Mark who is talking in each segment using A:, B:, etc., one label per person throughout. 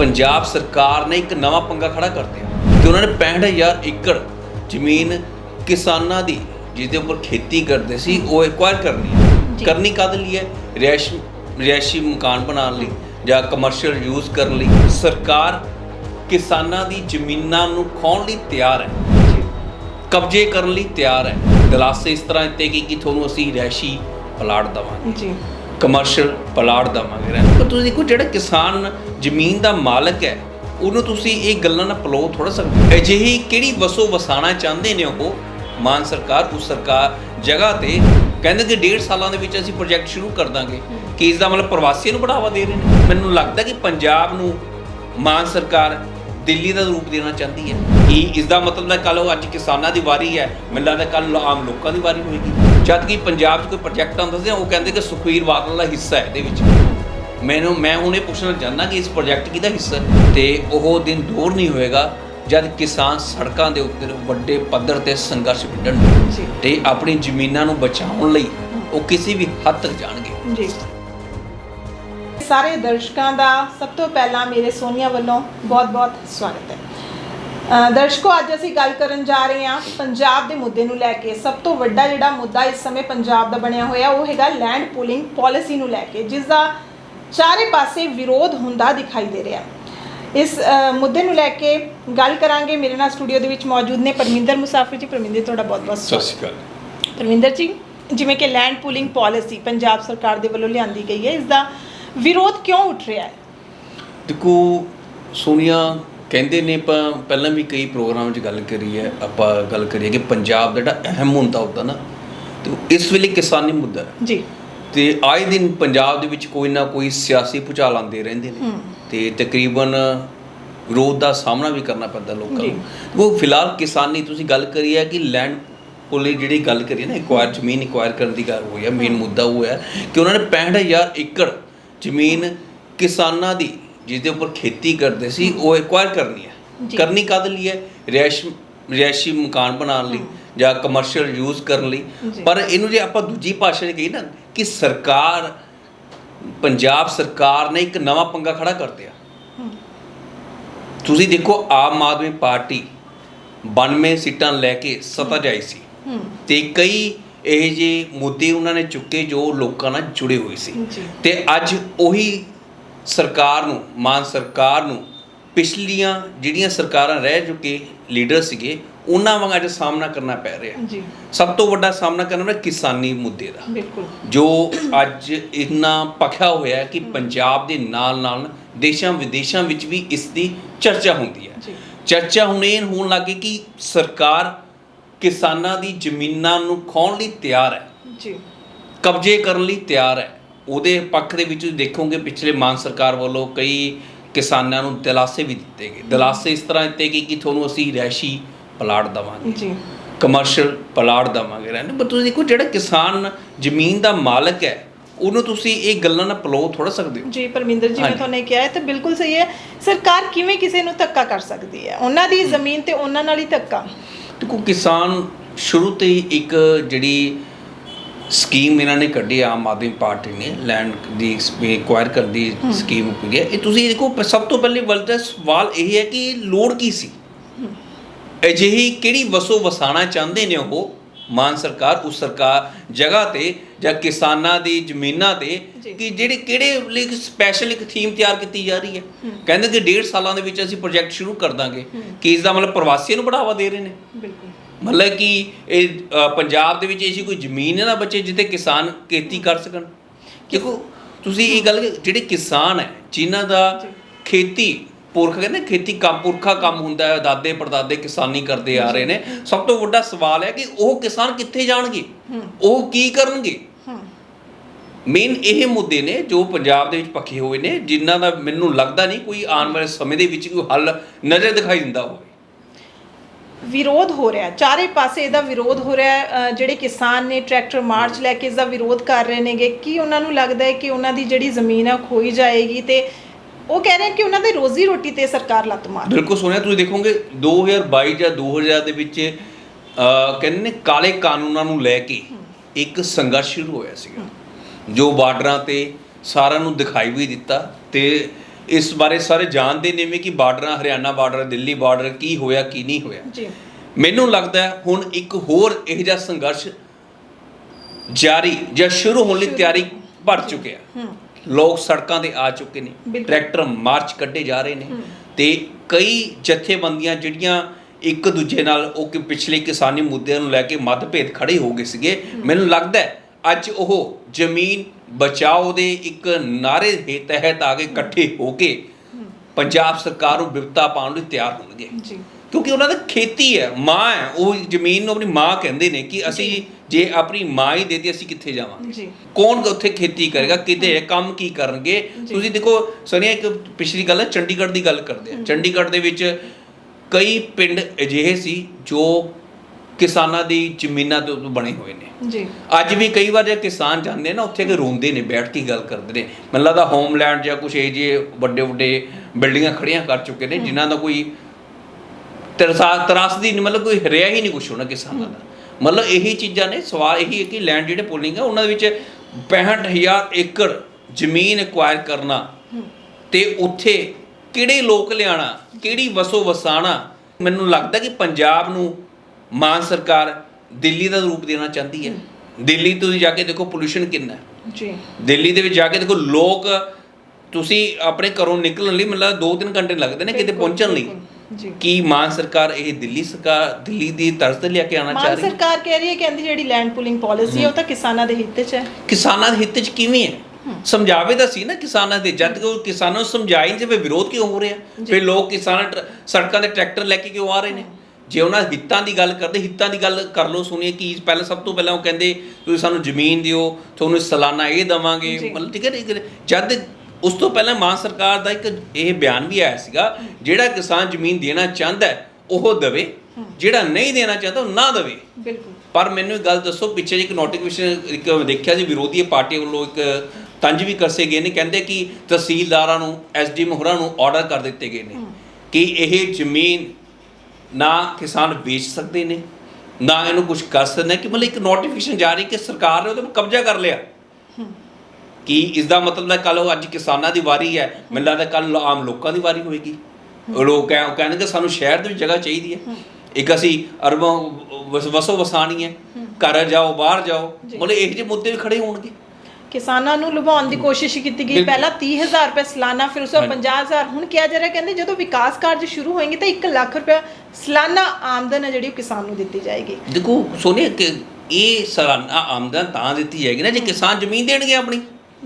A: ਪੰਜਾਬ ਸਰਕਾਰ ਨੇ ਇੱਕ ਨਵਾਂ ਪੰਗਾ ਖੜਾ ਕਰ ਦਿਆ ਕਿ ਉਹਨਾਂ ਨੇ 65000 ਏਕੜ ਜ਼ਮੀਨ ਕਿਸਾਨਾਂ ਦੀ ਜਿਹਦੇ ਉੱਪਰ ਖੇਤੀ ਕਰਦੇ ਸੀ ਉਹ ਐਕਵਾਇਰ ਕਰਨੀ ਹੈ। ਕਰਨੀ ਕਦ ਲਈ ਹੈ? ਰਿਹਾਇਸ਼ ਰਿਹਾਇਸ਼ੀ ਮਕਾਨ ਬਣਾਉਣ ਲਈ ਜਾਂ ਕਮਰਸ਼ੀਅਲ ਯੂਜ਼ ਕਰਨ ਲਈ। ਸਰਕਾਰ ਕਿਸਾਨਾਂ ਦੀ ਜ਼ਮੀਨਾਂ ਨੂੰ ਖੋਣ ਲਈ ਤਿਆਰ ਹੈ। ਕਬਜ਼ੇ ਕਰਨ ਲਈ ਤਿਆਰ ਹੈ। ਦਲਾਸੇ ਇਸ ਤਰ੍ਹਾਂ ਦਿੱਤੇ ਕਿ ਕਿ ਤੁਹਾਨੂੰ ਅਸੀਂ ਰਿਹਾਇਸ਼ੀ ਪਲਾਟ ਦੇਵਾਂਗੇ।
B: ਜੀ।
A: ਕਮਰਸ਼ੀਅਲ ਪਲਾਟ ਦਵਾਂਗੇ ਰਹਿਣ ਪਰ ਤੁਸੀਂ ਦੇਖੋ, ਜਿਹੜਾ ਕਿਸਾਨ ਜ਼ਮੀਨ ਦਾ ਮਾਲਕ ਹੈ, ਉਹਨੂੰ ਤੁਸੀਂ ਇਹ ਗੱਲਾਂ ਨਾਲ ਪਲੋ ਥੋੜਾ ਸਕਦੇ ਅਜਿਹੀ ਕਿਹੜੀ ਵਸੋ ਵਸਾਣਾ ਚਾਹੁੰਦੇ ਨੇ ਉਹ? ਮਾਨ ਸਰਕਾਰ ਉਸ ਸਰਕਾਰ ਜਗ੍ਹਾ ਤੇ ਕਹਿੰਦੇ ਕਿ ਡੇਢ ਸਾਲਾਂ ਦੇ ਵਿੱਚ ਅਸੀਂ ਪ੍ਰੋਜੈਕਟ ਸ਼ੁਰੂ ਕਰ ਦਾਂਗੇ। ਕਿ ਇਸ ਦਾ ਮਤਲਬ ਪ੍ਰਵਾਸੀਆਂ ਨੂੰ ਬੜਾਵਾ ਦੇ ਰਹੇ ਨੇ। ਮੈਨੂੰ ਲੱਗਦਾ ਕਿ ਪੰਜਾਬ ਨੂੰ ਮਾਨ ਸਰਕਾਰ ਦਿੱਲੀ ਦਾ ਰੂਪ ਦੇਣਾ ਚਾਹੁੰਦੀ ਹੈ। ਕਿ ਇਸ ਦਾ ਮਤਲਬ ਹੈ ਕੱਲ ਉਹ ਅੱਜ ਕਿਸਾਨਾਂ ਦੀ ਵਾਰੀ ਹੈ ਮੈਨੂੰ ਲੱਗਦਾ ਕੱਲ ਆਮ ਲੋਕਾਂ ਦੀ ਵਾਰੀ ਹੋਏਗੀ। ਜਦ ਕਿ ਪੰਜਾਬ 'ਚ ਕੋਈ ਪ੍ਰੋਜੈਕਟ ਆਉਂਦਾ ਸੀ ਉਹ ਕਹਿੰਦੇ ਕਿ ਸੁਖਵੀਰ ਬਾਦਲ ਦਾ ਹਿੱਸਾ ਹੈ ਇਹਦੇ ਵਿੱਚ। ਮੈਨੂੰ ਮੈਂ ਇਹ ਪੁੱਛਣਾ ਚਾਹੁੰਦਾ ਕਿ ਇਸ ਪ੍ਰੋਜੈਕਟ ਕਿਹਦਾ ਹਿੱਸਾ ਤੇ ਉਹ ਦਿਨ ਦੂਰ ਨਹੀਂ ਹੋਏਗਾ ਜਦ ਕਿਸਾਨ ਸੜਕਾਂ ਦੇ ਉੱਤੇ ਵੱਡੇ ਪੱਧਰ ਤੇ ਸੰਘਰਸ਼ ਵਿੱਢਣ। ਤੇ ਆਪਣੀ ਜ਼ਮੀਨਾਂ ਨੂੰ ਬਚਾਉਣ ਲਈ ਉਹ ਕਿਸੇ ਵੀ ਹੱਦ ਤੱਕ ਜਾਣਗੇ।
B: ਜੀ। ਸਾਰੇ ਦਰਸ਼ਕਾਂ ਦਾ ਸਭ ਤੋਂ ਪਹਿਲਾਂ ਮੇਰੇ ਸੋਨੀਆ ਵੱਲੋਂ ਬਹੁਤ-ਬਹੁਤ ਸਵਾਗਤ ਹੈ। ਦਰਸ਼ਕੋ ਅੱਜ ਅਸੀਂ ਗੱਲ ਕਰਨ ਜਾ ਰਹੇ ਹਾਂ ਪੰਜਾਬ ਦੇ ਮੁੱਦੇ ਨੂੰ ਲੈ ਕੇ। ਸਭ ਤੋਂ ਵੱਡਾ ਜਿਹੜਾ ਮੁੱਦਾ ਇਸ ਸਮੇਂ ਪੰਜਾਬ ਦਾ ਬਣਿਆ ਹੋਇਆ ਉਹ ਹੈਗਾ ਲੈਂਡ ਪੂਲਿੰਗ ਪਾਲਿਸੀ ਨੂੰ ਲੈ ਕੇ ਜਿਸ ਦਾ ਚਾਰੇ ਪਾਸੇ ਵਿਰੋਧ ਹੁੰਦਾ ਦਿਖਾਈ ਦੇ ਰਿਹਾ। ਇਸ ਮੁੱਦੇ ਨੂੰ ਲੈ ਕੇ ਗੱਲ ਕਰਾਂਗੇ। ਮੇਰੇ ਨਾਲ ਸਟੂਡੀਓ ਦੇ ਵਿੱਚ ਮੌਜੂਦ ਨੇ ਪਰਮਿੰਦਰ ਮੁਸਾਫਿਰ ਜੀ। ਪਰਮਿੰਦਰ ਤੁਹਾਡਾ ਬਹੁਤ-ਬਹੁਤ ਸਵਾਗਤ।
A: ਅਕਾਲ।
B: ਪਰਮਿੰਦਰ ਜੀ ਜਿਵੇਂ ਕਿ ਲੈਂਡ ਪੂਲਿੰਗ ਪਾਲਿਸੀ ਪੰਜਾਬ ਸਰਕਾਰ ਦੇ ਵੱਲੋਂ ਲਿਆਂਦੀ ਗਈ ਹੈ ਇਸ ਦਾ ਵਿਰੋਧ ਕਿਉਂ ਉੱਠ ਰਿਹਾ ਹੈ?
A: ਦੇਖੋ ਸੋਨੀਆ ਕਹਿੰਦੇ ਨੇ ਆਪਾਂ ਪਹਿਲਾਂ ਵੀ ਕਈ ਪ੍ਰੋਗਰਾਮ 'ਚ ਗੱਲ ਕਰੀ ਹੈ ਆਪਾਂ ਗੱਲ ਕਰੀਏ ਕਿ ਪੰਜਾਬ ਦਾ ਜਿਹੜਾ ਅਹਿਮ ਮੁੱਦਾ ਹੁੰਦਾ ਨਾ ਤੇ ਇਸ ਵੇਲੇ ਕਿਸਾਨੀ ਮੁੱਦਾ
B: ਜੀ।
A: ਤੇ ਆਏ ਦਿਨ ਪੰਜਾਬ ਦੇ ਵਿੱਚ ਕੋਈ ਨਾ ਕੋਈ ਸਿਆਸੀ ਭੁਚਾਲ ਆਉਂਦੇ ਰਹਿੰਦੇ ਨੇ। ਤੇ ਤਕਰੀਬਨ ਵਿਰੋਧ ਦਾ ਸਾਹਮਣਾ ਵੀ ਕਰਨਾ ਪੈਂਦਾ ਲੋਕਾਂ। ਨੂੰ। ਉਹ ਫਿਲਹਾਲ ਕਿਸਾਨੀ ਤੁਸੀਂ ਗੱਲ ਕਰੀ ਹੈ ਕਿ ਲੈਂਡ ਪੁਲੀ ਜਿਹੜੀ ਗੱਲ ਕਰੀ ਹੈ ਨਾ ਐਕਵਾਇਰ ਜ਼ਮੀਨ ਐਕਵਾਇਰ ਕਰਨ ਦੀ ਗੱਲ ਹੋਈ ਹੈ ਮੇਨ ਮੁੱਦਾ ਉਹ ਹੈ ਕਿ ਉਹਨਾਂ ਨੇ 65000 ਏਕੜ ਜ਼ਮੀਨ ਕਿਸਾਨਾਂ ਦੀ ਜਿਹਦੇ ਉੱਪਰ ਖੇਤੀ ਕਰਦੇ ਸੀ ਉਹ ਐਕਵਾਇਰ ਕਰਨੀ ਹੈ।
B: ਜੀ।
A: ਕਰਨੀ ਕਦ ਲਈ ਹੈ? ਰਿਹਾਇਸ਼ ਰਿਹਾਇਸ਼ੀ ਮਕਾਨ ਬਣਾਉਣ ਲਈ ਜਾਂ ਕਮਰਸ਼ੀਅਲ ਯੂਜ਼ ਕਰਨ ਲਈ।
B: ਜੀ।
A: ਪਰ ਇਹਨੂੰ ਜੇ ਆਪਾਂ ਦੂਜੀ ਭਾਸ਼ਾ 'ਚ ਕਹੀ ਨਾ ਕਿ ਸਰਕਾਰ ਪੰਜਾਬ ਸਰਕਾਰ ਨੇ ਇੱਕ ਨਵਾਂ ਪੰਗਾ ਖੜਾ ਕਰ ਦਿਆ
B: ਹੂੰ।
A: ਤੁਸੀਂ ਦੇਖੋ ਆਮ ਆਦਮੀ ਪਾਰਟੀ 92 ਸੀਟਾਂ ਲੈ ਕੇ ਸੱਤਾ 'ਚ ਆਈ ਸੀ। ਤੇ ਕਈ ਇਹ ਜਿਹੇ ਮੁੱਦੇ ਉਹਨਾਂ ਨੇ ਚੁੱਕੇ ਜੋ ਲੋਕਾਂ ਨਾਲ ਜੁੜੇ ਹੋਏ ਸੀ।
B: ਜੀ।
A: ਤੇ ਅੱਜ ਉਹੀ ਸਰਕਾਰ ਨੂੰ ਮਾਨ ਸਰਕਾਰ ਨੂੰ ਪਿਛਲੀਆਂ ਜਿਹੜੀਆਂ ਸਰਕਾਰਾਂ ਰਹਿ ਚੁੱਕੇ ਲੀਡਰ ਸੀਗੇ ਉਹਨਾਂ ਵਾਂਗ ਅੱਜ ਸਾਹਮਣਾ ਕਰਨਾ ਪੈ ਰਿਹਾ।
B: ਜੀ
A: ਸਭ ਤੋਂ ਵੱਡਾ ਸਾਹਮਣਾ ਕਰਨਾ ਹੈ ਕਿਸਾਨੀ ਮੁੱਦੇ ਦਾ।
B: ਬਿਲਕੁਲ।
A: ਜੋ ਅੱਜ ਇੰਨਾ ਪਖਿਆ ਹੋਇਆ ਹੈ ਕਿ ਪੰਜਾਬ ਦੇ ਨਾਲ ਨਾਲ ਦੇਸ਼ਾਂ ਵਿਦੇਸ਼ਾਂ ਵਿੱਚ ਵੀ ਇਸ ਦੀ ਚਰਚਾ ਹੁੰਦੀ ਹੈ।
B: ਜੀ।
A: ਚਰਚਾ ਹੁਣ ਇਹ ਹੋਣ ਲੱਗੀ ਕਿ ਸਰਕਾਰ ਕਿਸਾਨਾਂ ਦੀ ਜ਼ਮੀਨਾਂ ਨੂੰ ਖੋਣ ਲਈ ਤਿਆਰ ਹੈ।
B: ਜੀ।
A: ਕਬਜ਼ੇ ਕਰਨ ਲਈ ਤਿਆਰ ਹੈ। ਉਹਦੇ ਪੱਖ ਦੇ ਵਿੱਚ ਤੁਸੀਂ ਦੇਖੋਗੇ ਪਿਛਲੇ ਮਾਨ ਸਰਕਾਰ ਵੱਲੋਂ ਕਈ ਕਿਸਾਨਾਂ ਨੂੰ ਦਿਲਾਸੇ ਵੀ ਦਿੱਤੇ ਗਏ। ਦਿਲਾਸੇ ਇਸ ਤਰ੍ਹਾਂ ਦਿੱਤੇ ਗਏ ਕਿ ਤੁਹਾਨੂੰ ਅਸੀਂ ਰਿਹਾਇਸ਼ੀ ਪਲਾਟ ਦੇਵਾਂਗੇ।
B: ਜੀ।
A: ਕਮਰਸ਼ੀਅਲ ਪਲਾਟ ਦੇਵਾਂਗੇ ਰਹਿਣ ਪਰ ਤੁਸੀਂ ਦੇਖੋ ਜਿਹੜਾ ਕਿਸਾਨ ਜ਼ਮੀਨ ਦਾ ਮਾਲਕ ਹੈ ਉਹਨੂੰ ਤੁਸੀਂ ਇਹ ਗੱਲਾਂ ਨਾਲ ਪਲੋ ਥੋੜਾ ਸਕਦੇ ਹੋ।
B: ਜੀ ਪਰਮਿੰਦਰ ਜੀ ਮੈਂ। ਤੁਹਾਨੂੰ ਕਿਹਾ ਹੈ ਤੇ ਬਿਲਕੁਲ ਸਹੀ ਹੈ। ਸਰਕਾਰ ਕਿਵੇਂ ਕਿਸੇ ਨੂੰ ਧੱਕਾ ਕਰ ਸਕਦੀ ਹੈ? ਉਹਨਾਂ ਦੀ ਜ਼ਮੀਨ ਤੇ ਉਹਨਾਂ ਨਾਲ ਹੀ ਧੱਕਾ।
A: ਦੇਖੋ ਕਿਸਾਨ ਸ਼ੁਰੂ ਤੋਂ ਹੀ ਇੱਕ ਜਿਹੜੀ ਸਕੀਮ ਇਹਨਾਂ ਨੇ ਕੱਢੀ ਆਮ ਆਦਮੀ ਪਾਰਟੀ ਨੇ ਲੈਂਡ ਦੀ ਐਕਵਾਇਰ ਕਰਨ ਦੀ ਸਕੀਮ ਕੱਢੀ ਹੈ ਇਹ ਤੁਸੀਂ ਦੇਖੋ ਸਭ ਤੋਂ ਪਹਿਲੇ ਵੱਲ ਤਾਂ ਸਵਾਲ ਇਹ ਹੈ ਕਿ ਲੋੜ ਕੀ ਸੀ? ਅਜਿਹੀ ਕਿਹੜੀ ਵਸੋ ਵਸਾਣਾ ਚਾਹੁੰਦੇ ਨੇ ਉਹ? ਮਾਨ ਸਰਕਾਰ ਉਸ ਸਰਕਾਰ ਜਗ੍ਹਾ ਤੇ ਜਾਂ ਕਿਸਾਨਾਂ ਦੀ ਜ਼ਮੀਨਾਂ ਤੇ। ਕਿ ਜਿਹੜੇ ਕਿਹੜੇ ਲਈ ਸਪੈਸ਼ਲ ਇੱਕ ਥੀਮ ਤਿਆਰ ਕੀਤੀ ਜਾ ਰਹੀ ਹੈ? ਕਹਿੰਦੇ ਕਿ ਡੇਢ ਸਾਲਾਂ ਦੇ ਵਿੱਚ ਅਸੀਂ ਪ੍ਰੋਜੈਕਟ ਸ਼ੁਰੂ ਕਰ ਦਾਂਗੇ। ਕਿ ਇਸ ਦਾ ਮਤਲਬ ਪ੍ਰਵਾਸੀਆਂ ਨੂੰ ਬੜਾਵਾ ਦੇ ਰਹੇ ਨੇ।
B: ਬਿਲਕੁਲ।
A: ਮਤਲਬ ਕਿ ਇਹ ਪੰਜਾਬ ਦੇ ਵਿੱਚ ਐਸੀ ਕੋਈ ਜ਼ਮੀਨ ਹੈ ਨਾ ਬੱਚੇ ਜਿੱਥੇ ਕਿਸਾਨ ਖੇਤੀ ਕਰ ਸਕਣ? ਦੇਖੋ ਤੁਸੀਂ ਇਹ ਗੱਲ ਜਿਹੜੇ ਕਿਸਾਨ ਹੈ ਜਿਨ੍ਹਾਂ ਦਾ। ਖੇਤੀ ਪੁਰਖ ਕਹਿੰਦੇ ਖੇਤੀ ਕੰਮ ਪੁਰਖਾ ਕੰਮ ਹੁੰਦਾ ਹੈ ਦਾਦੇ ਪੜਦਾਦੇ ਕਿਸਾਨੀ ਕਰਦੇ ਆ ਰਹੇ ਨੇ। ਸਭ ਤੋਂ ਵੱਡਾ ਸਵਾਲ ਹੈ ਕਿ ਉਹ ਕਿਸਾਨ ਕਿੱਥੇ ਜਾਣਗੇ? ਉਹ ਕੀ ਕਰਨਗੇ? ਮੇਨ ਇਹ ਮੁੱਦੇ ਨੇ ਜੋ ਪੰਜਾਬ ਦੇ ਵਿੱਚ ਪੱਕੇ ਹੋਏ ਨੇ ਜਿਨ੍ਹਾਂ ਦਾ ਮੈਨੂੰ ਲੱਗਦਾ ਨਹੀਂ ਕੋਈ ਆਉਣ ਵਾਲੇ ਸਮੇਂ ਦੇ ਵਿੱਚ ਕੋਈ ਹੱਲ ਨਜ਼ਰ ਦਿਖਾਈ ਦਿੰਦਾ ਹੋਵੇ।
B: ਵਿਰੋਧ ਹੋ ਰਿਹਾ। ਚਾਰੇ ਪਾਸੇ ਇਹਦਾ ਵਿਰੋਧ ਹੋ ਰਿਹਾ ਜਿਹੜੇ ਕਿਸਾਨ ਨੇ ਟਰੈਕਟਰ ਮਾਰਚ ਲੈ ਕੇ ਇਸ ਦਾ ਵਿਰੋਧ ਕਰ ਰਹੇ ਨੇਗੇ। ਕੀ ਉਹਨਾਂ ਨੂੰ ਲੱਗਦਾ ਹੈ ਕਿ ਉਹਨਾਂ ਦੀ ਜਿਹੜੀ ਜ਼ਮੀਨ ਹੈ ਖੋਈ ਜਾਏਗੀ ਤੇ ਉਹ ਕਹਿ ਰਹੇ ਕਿ ਉਹਨਾਂ ਦੀ ਰੋਜ਼ੀ ਰੋਟੀ ਤੇ ਸਰਕਾਰ ਲੱਤ ਮਾਰ
A: ਬਿਲਕੁਲ ਸੁਣਿਆ ਤੁਸੀਂ ਦੇਖੋਗੇ 2022 ਜਾਂ 2000 ਦੇ ਵਿੱਚ ਕਹਿੰਦੇ ਨੇ ਕਾਲੇ ਕਾਨੂੰਨਾਂ ਨੂੰ ਲੈ ਕੇ ਇੱਕ ਸੰਘਰਸ਼ ਸ਼ੁਰੂ ਹੋਇਆ ਸੀਗਾ। ਜੋ ਬਾਰਡਰਾਂ ਤੇ ਸਾਰਿਆਂ ਨੂੰ ਦਿਖਾਈ ਵੀ ਦਿੱਤਾ ਤੇ ਇਸ ਬਾਰੇ ਸਾਰੇ ਜਾਣਦੇ ਨੇ ਵੀ ਕਿ ਬਾਰਡਰਾਂ ਹਰਿਆਣਾ ਬਾਰਡਰ ਦਿੱਲੀ ਬਾਰਡਰ ਕੀ ਹੋਇਆ ਕੀ ਨਹੀਂ ਹੋਇਆ।
B: ਜੀ।
A: ਮੈਨੂੰ ਲੱਗਦਾ ਹੈ ਹੁਣ ਇੱਕ ਹੋਰ ਇਹੋ ਜਿਹਾ ਸੰਘਰਸ਼ ਜਾਰੀ ਜਾਂ ਸ਼ੁਰੂ ਹੋਣ ਲਈ ਤਿਆਰੀ ਭਰ ਚੁੱਕਿਆ ਲੋਕ ਸੜਕਾਂ ਤੇ ਆ ਚੁੱਕੇ ਨੇ। ਟਰੈਕਟਰ ਮਾਰਚ ਕੱਢੇ ਜਾ ਰਹੇ ਨੇ ਤੇ ਕਈ ਜਥੇਬੰਦੀਆਂ ਜਿਹੜੀਆਂ ਇੱਕ ਦੂਜੇ ਨਾਲ ਉਹ ਕਿ ਪਿਛਲੇ ਕਿਸਾਨੀ ਮੁੱਦਿਆਂ ਨੂੰ ਲੈ ਕੇ ਮਤਭੇਦ ਖੜੇ ਹੋ ਗਏ ਸੀਗੇ। ਮੈਨੂੰ ਲੱਗਦਾ ਹੈ ਅੱਜ ਉਹ ਜ਼ਮੀਨ ਬਚਾਓ ਦੇ ਇੱਕ ਨਾਰੇ ਦੇ ਤਹਿਤ ਆ ਕੇ ਇਕੱਠੇ ਹੋ ਕੇ ਪੰਜਾਬ ਸਰਕਾਰ ਨੂੰ ਵਿਪਤਾ ਪਾਉਣ ਲਈ ਤਿਆਰ ਹੋਣਗੇ।
B: ਜੀ।
A: ਕਿਉਂਕਿ ਉਹਨਾਂ ਦਾ ਖੇਤੀ ਹੈ ਮਾਂ ਹੈ। ਉਹ ਜ਼ਮੀਨ ਨੂੰ ਆਪਣੀ ਮਾਂ ਕਹਿੰਦੇ ਨੇ ਕਿ ਅਸੀਂ ਜੇ। ਆਪਣੀ ਮਾਂ ਹੀ ਦੇਤੀ ਅਸੀਂ ਕਿੱਥੇ ਜਾਵਾਂਗੇ
B: ਜੀ।
A: ਕੌਣ ਉੱਥੇ ਖੇਤੀ ਕਰੇਗਾ? ਕਿਤੇ ਕੰਮ ਕੀ ਕਰਨਗੇ? ਤੁਸੀਂ ਦੇਖੋ ਸਨੀਆ ਇੱਕ ਪਿਛਲੀ ਗੱਲ ਹੈ ਚੰਡੀਗੜ੍ਹ ਦੀ ਗੱਲ ਕਰਦੇ ਆ। ਚੰਡੀਗੜ੍ਹ ਦੇ ਵਿੱਚ ਕਈ ਪਿੰਡ ਅਜਿਹੇ ਸੀ ਜੋ ਕਿਸਾਨਾਂ ਦੀ ਜ਼ਮੀਨਾਂ ਦੇ ਉੱਤੇ ਬਣੇ ਹੋਏ ਨੇ।
B: ਜੀ।
A: ਅੱਜ ਵੀ ਕਈ ਵਾਰ ਜੇ ਕਿਸਾਨ ਜਾਂਦੇ ਨਾ ਉੱਥੇ ਕਿ ਰੋਂਦੇ ਨੇ ਬੈਠ ਕੇ ਗੱਲ ਕਰਦੇ ਨੇ। ਮੈਨੂੰ ਲੱਗਦਾ ਹੋਮਲੈਂਡ ਜਾਂ ਕੁਝ ਇਹ ਜਿਹੇ ਵੱਡੇ ਵੱਡੇ ਬਿਲਡਿੰਗਾਂ ਖੜੀਆਂ ਕਰ ਚੁੱਕੇ ਨੇ ਜਿਨ੍ਹਾਂ ਦਾ ਕੋਈ ਤਰਸਾ ਤਰਾਸਦੀ ਨਹੀਂ ਮਤਲਬ ਕੋਈ ਰਿਹਾ ਹੀ ਨਹੀਂ ਕੁਛ ਉਹਨਾਂ ਕਿਸਾਨਾਂ ਦਾ। ਮਤਲਬ ਇਹੀ ਚੀਜ਼ਾਂ ਨੇ ਸਵਾਲ ਇਹੀ ਹੈ ਕਿ ਲੈਂਡ ਜਿਹੜੇ ਪੋਲਿੰਗ ਹੈ ਉਹਨਾਂ ਦੇ ਵਿੱਚ 65000 ਏਕੜ ਜ਼ਮੀਨ ਐਕਵਾਇਰ ਕਰਨਾ ਤੇ ਉੱਥੇ ਕਿਹੜੇ ਲੋਕ ਲਿਆਣਾ ਕਿਹੜੀ ਵਸੋ ਵਸਾਣਾ ਮੈਨੂੰ ਲੱਗਦਾ ਕਿ ਪੰਜਾਬ ਨੂੰ ਮਾਨ ਸਰਕਾਰ ਦਿੱਲੀ ਦਾ ਰੂਪ ਦੇਣਾ ਚਾਹੁੰਦੀ ਹੈ। ਦਿੱਲੀ ਤੁਸੀਂ ਜਾ ਕੇ ਦੇਖੋ ਪੋਲੂਸ਼ਨ ਕਿੰਨਾ ਹੈ।
B: ਜੀ।
A: ਦਿੱਲੀ ਦੇ ਵਿੱਚ ਜਾ ਕੇ ਦੇਖੋ ਲੋਕ ਤੁਸੀਂ ਆਪਣੇ ਘਰੋਂ ਨਿਕਲਣ ਲਈ ਮਤਲਬ 2-3 ਘੰਟੇ ਲੱਗਦੇ ਨੇ ਕਿਤੇ ਪਹੁੰਚਣ ਲਈ।
B: ਜੀ।
A: ਕੀ ਮਾਨ ਸਰਕਾਰ ਇਹ ਦਿੱਲੀ ਸਰਕਾਰ ਦਿੱਲੀ ਦੀ ਤਰਜ਼ ਤੇ ਲਿਆ ਕੇ ਆਉਣਾ ਚਾਹ ਰਹੀ ਹੈ?
B: ਸਰਕਾਰ ਕਹਿ ਰਹੀ ਹੈ ਕਹਿੰਦੀ ਜਿਹੜੀ ਲੈਂਡ ਪੁਲਿੰਗ ਪਾਲਿਸੀ ਹੈ ਉਹ ਤਾਂ ਕਿਸਾਨਾਂ ਦੇ ਹਿੱਤ 'ਚ ਹੈ।
A: ਕਿਸਾਨਾਂ ਦੇ ਹਿੱਤ 'ਚ ਕਿਵੇਂ ਹੈ? ਸਮਝਾਵੇ ਤਾਂ ਸੀ ਨਾ ਕਿਸਾਨਾਂ ਦੇ ਜਦ ਕਿ ਕਿਸਾਨਾਂ ਨੂੰ ਸਮਝਾਈ ਫਿਰ ਵਿਰੋਧ ਕਿਉਂ ਹੋ ਰਿਹਾ? ਫਿਰ ਲੋਕ ਕਿਸਾਨ ਸੜਕਾਂ ਤੇ ਟਰੈਕਟਰ ਲੈ ਕੇ ਕਿਉਂ ਆ ਰਹੇ ਨੇ? ਜੇ ਉਹਨਾਂ ਹਿੱਤਾਂ ਦੀ ਗੱਲ ਕਰਦੇ ਹਿੱਤਾਂ ਦੀ ਗੱਲ ਕਰ ਲਓ ਸੁਣੀਏ ਕੀ ਪਹਿਲਾਂ ਸਭ ਤੋਂ ਪਹਿਲਾਂ ਉਹ ਕਹਿੰਦੇ ਤੁਸੀਂ ਸਾਨੂੰ ਜ਼ਮੀਨ ਦਿਓ ਤੁਹਾਨੂੰ ਸਾਲਾਨਾ ਇਹ ਦਵਾਂਗੇ। ਮਤਲਬ ਠੀਕ ਹੈ। ਜਦ ਉਸ ਤੋਂ ਪਹਿਲਾਂ ਮਾਨ ਸਰਕਾਰ ਦਾ ਇੱਕ ਇਹ ਬਿਆਨ ਵੀ ਆਇਆ ਸੀਗਾ ਜਿਹੜਾ ਕਿਸਾਨ ਜ਼ਮੀਨ ਦੇਣਾ ਚਾਹੁੰਦਾ ਉਹ ਦਵੇ ਜਿਹੜਾ ਨਹੀਂ ਦੇਣਾ ਚਾਹੁੰਦਾ ਉਹ ਨਾ ਦਵੇ
B: ਬਿਲਕੁਲ
A: ਪਰ ਮੈਨੂੰ ਇੱਕ ਗੱਲ ਦੱਸੋ ਪਿੱਛੇ ਇੱਕ ਨੋਟੀਫਿਕੇਸ਼ਨ ਇੱਕ ਦੇਖਿਆ ਸੀ ਵਿਰੋਧੀ ਪਾਰਟੀ ਵੱਲੋਂ ਇੱਕ ਤੰਜ ਵੀ ਕਰਸੇ ਗਏ ਨੇ ਕਹਿੰਦੇ ਕਿ ਤਹਿਸੀਲਦਾਰਾਂ ਨੂੰ ਐਸਡੀ ਮੋਹਰਾਂ ਨੂੰ ਆਰਡਰ ਕਰ ਦਿੱਤੇ ਗਏ ਨੇ ਕਿ ਇਹ ਜ਼ਮੀਨ ਨਾ ਕਿਸਾਨ ਵੇਚ ਸਕਦੇ ਨੇ ਨਾ ਇਹਨੂੰ ਕੁਝ ਕਰ ਸਕਦੇ ਨੇ ਕਿ ਮਤਲਬ ਇੱਕ ਨੋਟੀਫਿਕੇਸ਼ਨ ਜਾਰੀ ਕਿ ਸਰਕਾਰ ਨੇ ਉਹਦੇ ਉੱਪਰ ਕਬਜ਼ਾ ਕਰ ਲਿਆ। ਕਿ ਇਸ ਦਾ ਮਤਲਬ ਹੈ ਕੱਲ ਉਹ ਅੱਜ ਕਿਸਾਨਾਂ ਦੀ ਵਾਰੀ ਹੈ ਮੈਨੂੰ ਲੱਗਦਾ ਕੱਲ ਆਮ ਲੋਕਾਂ ਦੀ ਵਾਰੀ ਹੋਏਗੀ ਉਹ ਲੋਕ ਕਹਿ- ਕਹਿੰਦੇ ਕਿ ਸਾਨੂੰ ਸ਼ਹਿਰ ਦੇ ਵਿੱਚ ਜਗ੍ਹਾ ਚਾਹੀਦੀ ਹੈ। ਇੱਕ ਅਸੀਂ ਅਰਬਾਂ ਵਸ- ਵਸੋ ਵਸਾਣੀ ਹੈ ਘਰ ਜਾਓ ਬਾਹਰ ਜਾਓ। ਮਤਲਬ ਇਹੋ ਜਿਹੇ ਮੁੱਦੇ ਵੀ ਖੜੇ ਹੋਣਗੇ।
B: ਕਿਸਾਨਾਂ ਨੂੰ ਲੁਭਾਉਣ ਦੀ ਕੋਸ਼ਿਸ਼ ਕੀਤੀ ਗਈ। ਪਹਿਲਾਂ 30000 ਰੁਪਏ ਸਾਲਾਨਾ ਫਿਰ ਉਸ ਤੋਂ
A: ਹਾਂਜੀ।
B: 50000 ਹੁਣ ਕਿਹਾ ਜਾ ਰਿਹਾ ਕਹਿੰਦੇ ਜਦੋਂ ਵਿਕਾਸ ਕਾਰਜ ਸ਼ੁਰੂ ਹੋਣਗੇ ਤਾਂ 1 ਲੱਖ ਰੁਪਏ ਸਾਲਾਨਾ ਆਮਦਨ ਹੈ ਜਿਹੜੀ ਉਹ ਕਿਸਾਨ ਨੂੰ ਦਿੱਤੀ ਜਾਏਗੀ।
A: ਦੇਖੋ ਸੋਨੀਆ ਕਿ ਇਹ ਸਾਲਾਨਾ ਆਮਦਨ ਤਾਂ ਦਿੱਤੀ ਜਾਏਗੀ ਨਾ ਜੇ ਕਿਸਾਨ ਜ਼ਮੀਨ ਦੇਣਗੇ ਆਪਣੀ।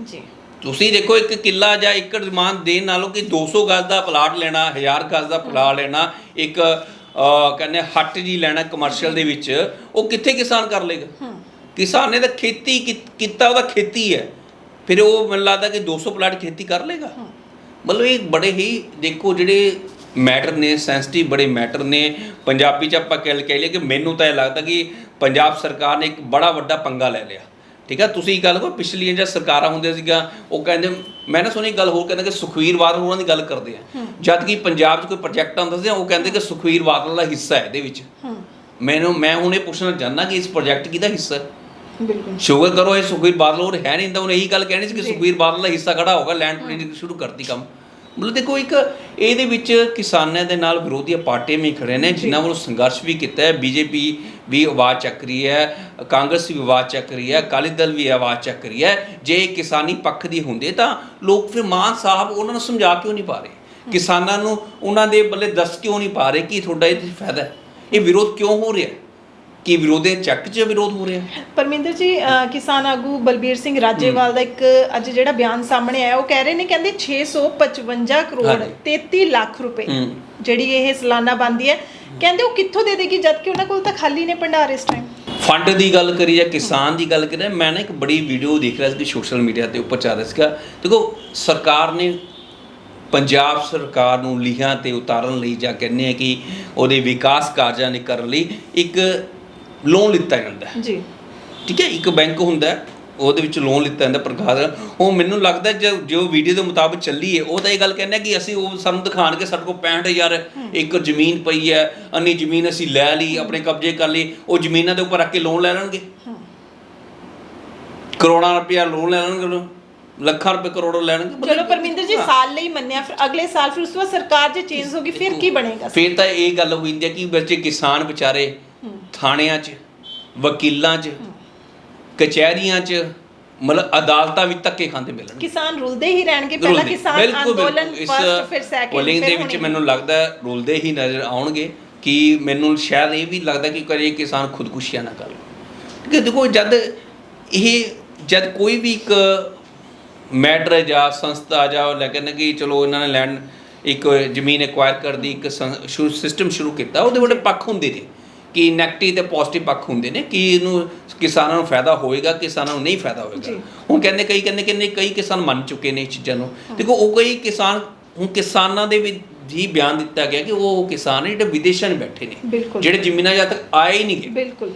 B: ਜੀ।
A: ਤੁਸੀਂ ਦੇਖੋ ਇੱਕ ਕਿੱਲਾ ਜਾਂ ਏਕੜ ਜ਼ਮਾਨ ਦੇਣ ਨਾਲੋਂ ਕਿ 200 ਗਜ਼ ਦਾ ਪਲਾਟ ਲੈਣਾ 1000 ਗਜ਼ ਦਾ ਪਲਾਟ ਲੈਣਾ ਇੱਕ ਕਹਿੰਦੇ ਹੱਟ ਜੀ ਲੈਣਾ ਕਮਰਸ਼ੀਅਲ ਦੇ ਵਿੱਚ ਉਹ ਕਿੱਥੇ ਕਿਸਾਨ ਕਰ ਲੇਗਾ ਕਿਸਾਨ ਨੇ ਤਾਂ ਖੇਤੀ ਕੀਤਾ ਉਹਦਾ ਖੇਤੀ ਹੈ। ਫਿਰ ਉਹ ਮੈਨੂੰ ਲੱਗਦਾ ਕਿ 200 ਪਲਾਟ ਖੇਤੀ ਕਰ ਲੇਗਾ ਮਤਲਬ ਇਹ ਬੜੇ ਹੀ ਦੇਖੋ ਜਿਹੜੇ ਮੈਟਰ ਨੇ ਸੈਂਸਿਟਿਵ ਬੜੇ ਮੈਟਰ ਨੇ। ਪੰਜਾਬੀ ਚ ਆਪਾਂ ਕਹਿ ਕਹਿ ਲਈਏ ਕਿ ਮੈਨੂੰ ਤਾਂ ਇਹ ਲੱਗਦਾ ਕਿ ਪੰਜਾਬ ਸਰਕਾਰ ਨੇ ਇੱਕ ਬੜਾ ਵੱਡਾ ਪੰਗਾ ਲੈ ਲਿਆ। ਠੀਕ ਹੈ ਤੁਸੀਂ ਗੱਲ ਕੋ ਪਿਛਲੀਆਂ ਜਾਂ ਸਰਕਾਰਾਂ ਹੁੰਦੀਆਂ ਸੀਗਾ ਉਹ ਕਹਿੰਦੇ ਮੈਂ ਨਾ ਸੁਣੀ ਗੱਲ ਹੋਰ ਕਹਿੰਦੇ ਕਿ ਸੁਖਵੀਰ ਬਾਦਲ ਉਹਨਾਂ ਦੀ ਗੱਲ ਕਰਦੇ ਆ। ਜਦ ਕਿ ਪੰਜਾਬ 'ਚ ਕੋਈ ਪ੍ਰੋਜੈਕਟ ਆਉਂਦਾ ਸੀ ਉਹ ਕਹਿੰਦੇ ਕਿ ਸੁਖਵੀਰ ਬਾਦਲ ਦਾ ਹਿੱਸਾ ਹੈ ਇਹਦੇ ਵਿੱਚ। ਮੈਨੂੰ ਮੈਂ ਹੁਣ ਇਹ ਪੁੱਛਣਾ ਚਾਹੁੰਦਾ ਕਿ ਇਸ ਪ੍ਰੋਜੈਕਟ ਕਿਹਦਾ ਹਿੱਸਾ ਹੈ? ਸ਼ੁਕਰ ਕਰੋ ਇਹ ਸੁਖਵੀਰ ਬਾਦਲ ਹੋਰ ਹੈ ਨਹੀਂ ਤਾਂ ਉਹਨੇ ਇਹੀ ਗੱਲ ਕਹਿਣੀ ਸੀ ਕਿ
B: ਜੀ।
A: ਸੁਖਵੀਰ ਬਾਦਲ ਦਾ ਹਿੱਸਾ ਖੜਾ ਹੋਗਾ ਲੈਂਡ ਪੂਲਿੰਗ ਸ਼ੁਰੂ ਕਰਤੀ ਕੰਮ। ਮਤਲਬ ਦੇਖੋ ਇੱਕ ਇਹਦੇ ਵਿੱਚ ਕਿਸਾਨਾਂ ਦੇ ਨਾਲ ਵਿਰੋਧੀ ਪਾਰਟੀਆਂ ਵੀ ਖੜੇ ਨੇ ਜਿਨ੍ਹਾਂ ਵੱਲੋਂ ਸੰਘਰਸ਼ ਵੀ ਕੀਤਾ ਹੈ। ਬੀਜੇਪੀ ਵੀ ਆਵਾਜ਼ ਚੱਕ ਰਹੀ ਹੈ ਕਾਂਗਰਸ ਵੀ ਆਵਾਜ਼ ਚੱਕ ਰਹੀ ਹੈ ਅਕਾਲੀ ਦਲ ਵੀ ਆਵਾਜ਼ ਚੱਕ ਰਹੀ ਹੈ। ਜੇ ਕਿਸਾਨੀ ਪੱਖ ਦੀ ਹੁੰਦੇ ਤਾਂ ਲੋਕ ਫਿਰ ਮਾਨ ਸਾਹਿਬ ਉਹਨਾਂ ਨੂੰ ਸਮਝਾ ਕਿਉਂ ਨਹੀਂ ਪਾ ਰਹੇ? ਕਿਸਾਨਾਂ ਨੂੰ ਉਹਨਾਂ ਦੇ ਬੱਲੇ ਦੱਸ ਕਿਉਂ ਨਹੀਂ ਪਾ ਰਹੇ ਕਿ ਤੁਹਾਡਾ ਇਹ 'ਚ ਫਾਇਦਾ ਹੈ? ਇਹ ਵਿਰੋਧ ਕਿਉਂ ਹੋ ਰਿਹਾ? ਕਿ ਵਿਰੋਧੇ ਚੱਕ 'ਚ ਵਿਰੋਧ ਹੋ ਰਿਹਾ
B: ਪਰਮਿੰਦਰ ਜੀ ਕਿਸਾਨ ਆਗੂ ਬਲਬੀਰ ਸਿੰਘ ਰਾਜੇਵਾਲ ਦਾ ਇੱਕ ਅੱਜ ਜਿਹੜਾ ਬਿਆਨ ਸਾਹਮਣੇ ਆਇਆ ਉਹ ਕਹਿ ਰਹੇ ਨੇ ਕਹਿੰਦੇ 655 ਕਰੋੜ
A: ਹਾਂਜੀ।
B: 33 ਲੱਖ ਰੁਪਏ
A: ਹੂੰ।
B: ਜਿਹੜੀ ਇਹ ਸਾਲਾਨਾ ਬੰਦੀ ਹੈ ਕਹਿੰਦੇ ਉਹ ਕਿੱਥੋਂ ਦੇ ਦੇਗੀ ਜਦ ਕਿ ਉਹਨਾਂ ਕੋਲ ਤਾਂ ਖਾਲੀ ਨੇ ਭੰਡਾਰ ਇਸ ਟਾਈਮ
A: ਫੰਡ ਦੀ ਗੱਲ ਕਰੀ ਜਾਂ ਕਿਸਾਨ ਦੀ ਗੱਲ ਕਰੀ ਮੈਂ ਨਾ ਇੱਕ ਬੜੀ ਵੀਡੀਓ ਦੇਖ ਰਿਹਾ ਸੀ ਸੋਸ਼ਲ ਮੀਡੀਆ ਤੇ ਉੱਪਰ ਚੱਲ ਰਿਹਾ ਸੀਗਾ ਦੇਖੋ ਸਰਕਾਰ ਨੇ ਪੰਜਾਬ ਸਰਕਾਰ ਨੂੰ ਲੀਹਾਂ ਤੇ ਉਤਾਰਨ ਲਈ ਜਾਂ ਕਹਿੰਦੇ ਆ ਕਿ ਉਹਦੇ ਵਿਕਾਸ ਕਾਰਜਾਂ ਨੇ ਕਰਨ ਲਈ ਇੱਕ ਲੋਨ ਲਿੱਤਾ ਜਾਂਦਾ ਹੈ।
B: ਜੀ।
A: ਠੀਕ ਹੈ ਇੱਕ ਬੈਂਕ ਹੁੰਦਾ ਹੈ, ਉਹਦੇ ਵਿੱਚ ਲੋਨ ਲਿੱਤਾ ਜਾਂਦਾ ਪ੍ਰਕਾਰ ਉਹ ਮੈਨੂੰ ਲੱਗਦਾ ਜੋ ਜੋ ਵੀਡੀਓ ਦੇ ਮੁਤਾਬਕ ਚੱਲੀ ਹੈ ਉਹ ਤਾਂ ਇਹ ਗੱਲ ਕਹਿੰਦਾ ਕਿ ਅਸੀਂ ਉਹ ਸਾਨੂੰ ਦਿਖਾਣ ਕੇ ਸਾਡੇ ਕੋਲ 65000 ਏਕੜ ਜ਼ਮੀਨ ਪਈ ਹੈ ਅੰਨੀ ਜ਼ਮੀਨ ਅਸੀਂ ਲੈ ਲਈ ਆਪਣੇ ਕਬਜ਼ੇ ਕਰ ਲਈ ਉਹ ਜ਼ਮੀਨਾਂ ਦੇ ਉੱਪਰ ਰੱਖ ਕੇ ਲੋਨ ਲੈ ਲੈਣਗੇ। ਕਰੋੜਾਂ ਰੁਪਇਆ ਲੋਨ ਲੈ ਲੈਣਗੇ ਉਹ। ਲੱਖਾਂ ਰੁਪਏ ਕਰੋੜੋਂ ਲੈਣਗੇ। ਮਤਲਬ-
B: ਚਲੋ ਪਰਮਿੰਦਰ ਜੀ। ਸਾਲ ਲਈ ਮੰਨਿਆ ਫਿਰ ਅਗਲੇ ਸਾਲ ਫਿਰ ਉਸ ਤੋਂ ਬਾਅਦ ਸਰਕਾਰ ਜੇ ਚੇਂਜ ਹੋ ਗਈ ਫਿਰ ਕੀ ਬਣੇਗਾ?
A: ਫਿਰ ਤਾਂ ਇਹ ਗੱਲ ਹੋ ਜਾਂਦੀ ਹੈ ਕਿ ਬੱਚੇ ਕਿਸਾਨ ਵਿਚਾਰੇ ਥਾਣਿਆਂ 'ਚ ਵਕੀਲਾਂ 'ਚ ਕਚਹਿਰੀਆਂ 'ਚ ਮਤਲਬ ਅਦਾਲਤਾਂ ਵਿੱਚ ਧੱਕੇ ਖਾਂਦੇ ਮਿਲਣਗੇ
B: ਕਿਸਾਨ ਰੁਲਦੇ ਹੀ ਰਹਿਣਗੇ ਪਹਿਲਾਂ
A: ਰੁਲਦੇ।
B: ਕਿਸਾਨ
A: ਬਿਲਕੁਲ,
B: ਅੰਦੋਲਨ।
A: ਇਸ
B: ਫਸਟ ਫਿਰ ਸੈਕਿੰਡ
A: ਪੁਲਿੰਗ ਦੇ ਵਿੱਚ ਮੈਨੂੰ ਲੱਗਦਾ ਹੈ ਰੁਲਦੇ ਹੀ ਨਜ਼ਰ ਆਉਣਗੇ ਕਿ ਮੈਨੂੰ ਸ਼ਾਇਦ ਇਹ ਵੀ ਲੱਗਦਾ ਕਿ ਕਦੇ ਕਿਸਾਨ ਖੁਦਕੁਸ਼ੀਆਂ ਨਾ ਕਰ ਲਣ ਕਿ ਦੇਖੋ ਜਦ ਇਹ ਜਦ ਕੋਈ ਵੀ ਇੱਕ ਮੈਟਰ ਜਾਂ ਸੰਸਥਾ ਜਾਂ ਉਹ ਲੈ ਕੇ ਨਾ ਕਿ ਚਲੋ ਇਹਨਾਂ ਨੇ ਲੈਂਡ ਇੱਕ ਜ਼ਮੀਨ ਐਕਵਾਇਰ ਕਰਦੀ ਇੱਕ ਸਿਸਟਮ ਸ਼ੁਰੂ ਕੀਤਾ ਉਹਦੇ ਬੜੇ ਪੱਖ ਹੁੰਦੇ ਨੇ। ਕਿ ਨੈਗੇਟਿਵ ਤੇ ਪੋਜ਼ਿਟਿਵ ਪੱਖ ਹੁੰਦੇ ਨੇ ਕਿ ਇਹਨੂੰ ਕਿਸਾਨਾਂ ਨੂੰ ਫਾਇਦਾ ਹੋਏਗਾ ਕਿਸਾਨਾਂ ਨੂੰ ਨਹੀਂ ਫਾਇਦਾ ਹੋਏਗਾ
B: ਜੀ।
A: ਹੁਣ ਕਹਿੰਦੇ ਕਈ ਕਹਿੰਦੇ ਕਿ ਨਹੀਂ ਕਈ ਕਿਸਾਨ ਮੰਨ ਚੁੱਕੇ ਨੇ ਇਸ ਚੀਜ਼ਾਂ ਨੂੰ ਦੇਖੋ ਉਹ ਕਈ ਕਿਸਾਨ ਹੁਣ ਕਿਸਾਨਾਂ ਦੇ ਵਿੱਚ ਹੀ ਬਿਆਨ ਦਿੱਤਾ ਗਿਆ ਕਿ ਉਹ ਕਿਸਾਨ ਜਿਹੜੇ ਵਿਦੇਸ਼ਾਂ 'ਚ ਬੈਠੇ ਨੇ। ਜਿਹੜੇ ਜ਼ਮੀਨਾਂ ਜਦ ਤੱਕ ਆਏ ਹੀ ਨਹੀਂ ਗਏ
B: ਬਿਲਕੁਲ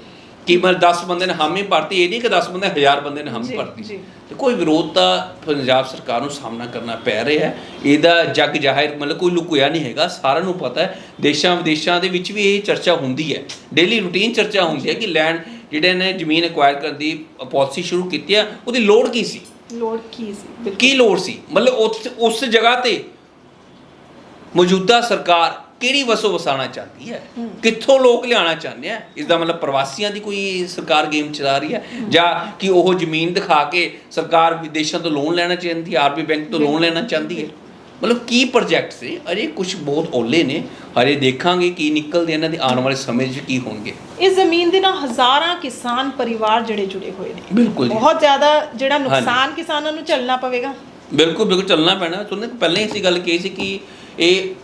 A: ਕਿ ਮਤਲਬ 10 ਬੰਦੇ ਨੇ ਹਾਮੀ ਭਰਤੀ ਇਹ ਨਹੀਂ ਕਿ 10 ਬੰਦੇ ਹਜ਼ਾਰ ਬੰਦੇ ਨੇ ਹਾਮੀ ਭਰਤੀ। ਤੇ ਕੋਈ ਵਿਰੋਧ ਤਾਂ ਪੰਜਾਬ ਸਰਕਾਰ ਨੂੰ ਸਾਹਮਣਾ ਕਰਨਾ ਪੈ ਰਿਹਾ ਹੈ। ਇਹਦਾ ਜਗ ਜ਼ਾਹਿਰ ਮਤਲਬ ਕੋਈ ਲੁਕਿਆ ਨਹੀਂ ਹੈਗਾ। ਸਾਰਿਆਂ ਨੂੰ ਪਤਾ ਹੈ ਦੇਸ਼ਾਂ ਵਿਦੇਸ਼ਾਂ ਦੇ ਵਿੱਚ ਵੀ ਇਹ ਚਰਚਾ ਹੁੰਦੀ ਹੈ। ਡੇਲੀ ਰੂਟੀਨ ਚਰਚਾ ਹੁੰਦੀ ਹੈ ਕਿ ਲੈਂਡ ਜਿਹੜੇ ਨੇ ਜ਼ਮੀਨ ਐਕਵਾਇਰ ਕਰਨ ਦੀ ਪਾਲਿਸੀ ਸ਼ੁਰੂ ਕੀਤੀ ਹੈ ਉਹਦੀ ਲੋੜ ਕੀ ਸੀ?
B: ਲੋੜ ਕੀ ਸੀ?
A: ਕੀ ਲੋੜ ਸੀ? ਮਤਲਬ ਉਸ ਉਸ ਜਗ੍ਹਾ ਤੇ ਮੌਜੂਦਾ ਸਰਕਾਰ ਕਿਹੜੀ ਵਸੋਂ ਵਸਾਉਣਾ ਚਾਹਦੀ ਹੈ? ਕਿੱਥੋਂ ਲੋਕ ਲਿਆਉਣਾ ਚਾਹੁੰਦੇ ਆ? ਇਸ ਦਾ ਮਤਲਬ ਪ੍ਰਵਾਸੀਆਂ ਦੀ ਕੋਈ ਸਰਕਾਰ ਗੇਮ ਚਲਾ ਰਹੀ ਹੈ? ਜਾਂ ਕਿ ਉਹ ਜ਼ਮੀਨ ਦਿਖਾ ਕੇ ਸਰਕਾਰ ਵਿਦੇਸ਼ਾਂ ਤੋਂ ਲੋਨ ਲੈਣਾ ਚਾਹੁੰਦੀ ਆਰਬੀ ਬੈਂਕ ਤੋਂ ਲੋਨ ਲੈਣਾ ਚਾਹੁੰਦੀ ਹੈ? ਮਤਲਬ ਕੀ ਪ੍ਰੋਜੈਕਟ ਸੀ? ਅਜੇ ਕੁਝ ਬਹੁਤ ਓਲੇ ਨੇ। ਹਜੇ ਦੇਖਾਂਗੇ ਕੀ ਨਿਕਲਦੇ ਇਹਨਾਂ ਦੇ ਆਉਣ ਵਾਲੇ ਸਮੇਂ 'ਚ ਕੀ ਹੋਣਗੇ।
B: ਇਸ ਜ਼ਮੀਨ ਦੇ ਨਾਲ ਹਜ਼ਾਰਾਂ ਕਿਸਾਨ ਪਰਿਵਾਰ ਜਿਹੜੇ ਜੁੜੇ ਹੋਏ ਨੇ।
A: ਬਿਲਕੁਲ ਜੀ।
B: ਬਹੁਤ ਜ਼ਿਆਦਾ ਜਿਹੜਾ ਨੁਕਸਾਨ ਕਿਸਾਨਾਂ ਨੂੰ ਝੱਲਣਾ ਪਵੇਗਾ।
A: ਬਿਲਕੁਲ ਬਿਲਕੁਲ ਚੱਲਣਾ ਪੈਣਾ। ਤੁਹਾਨੂੰ ਪਹਿਲਾਂ ਹੀ ਅਸੀਂ ਗੱਲ ਕਹੀ ਸੀ ਕਿ ਇਹ